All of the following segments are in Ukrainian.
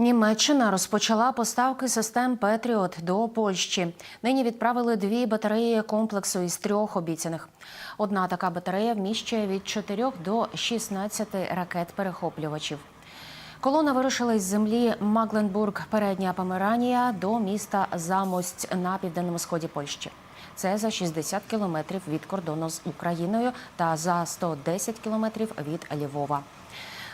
Німеччина розпочала поставки систем Петріот до Польщі. Нині відправили дві батареї комплексу із трьох обіцяних. Одна така батарея вміщує від 4 до 16 ракет-перехоплювачів. Колона вирушила із землі Магленбург, передня Померанія, до міста Замость на південному сході Польщі. Це за 60 кілометрів від кордону з Україною та за 110 кілометрів від Львова.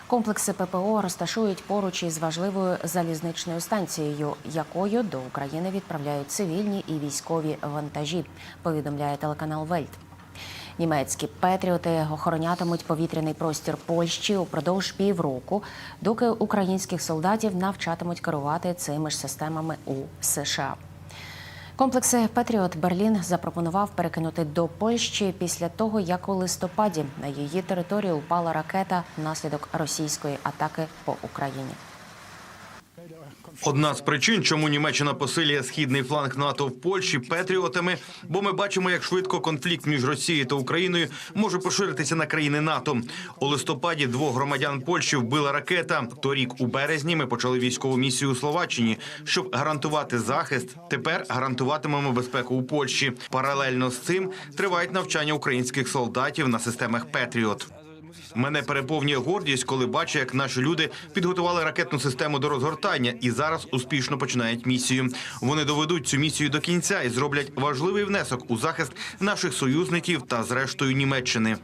Комплекси ППО розташують поруч із важливою залізничною станцією, якою до України відправляють цивільні і військові вантажі. Повідомляє телеканал Вельт. Німецькі патріоти охоронятимуть повітряний простір Польщі упродовж півроку, доки українських солдатів навчатимуть керувати цими ж системами у США. Комплекси Петріот Берлін запропонував перекинути до Польщі після того, як у листопаді на її територію упала ракета внаслідок російської атаки по Україні. Одна з причин, чому Німеччина посилює східний фланг НАТО в Польщі патріотами, бо ми бачимо, як швидко конфлікт між Росією та Україною може поширитися на країни НАТО. У листопаді двох громадян Польщі вбила ракета. Торік у березні ми почали військову місію у Словаччині, щоб гарантувати захист. Тепер гарантуватимемо безпеку у Польщі. Паралельно з цим тривають навчання українських солдатів на системах Петріот. Мене переповнює гордість, коли бачу, як наші люди підготували ракетну систему до розгортання і зараз успішно починають місію. Вони доведуть цю місію до кінця і зроблять важливий внесок у захист наших союзників та зрештою Німеччини.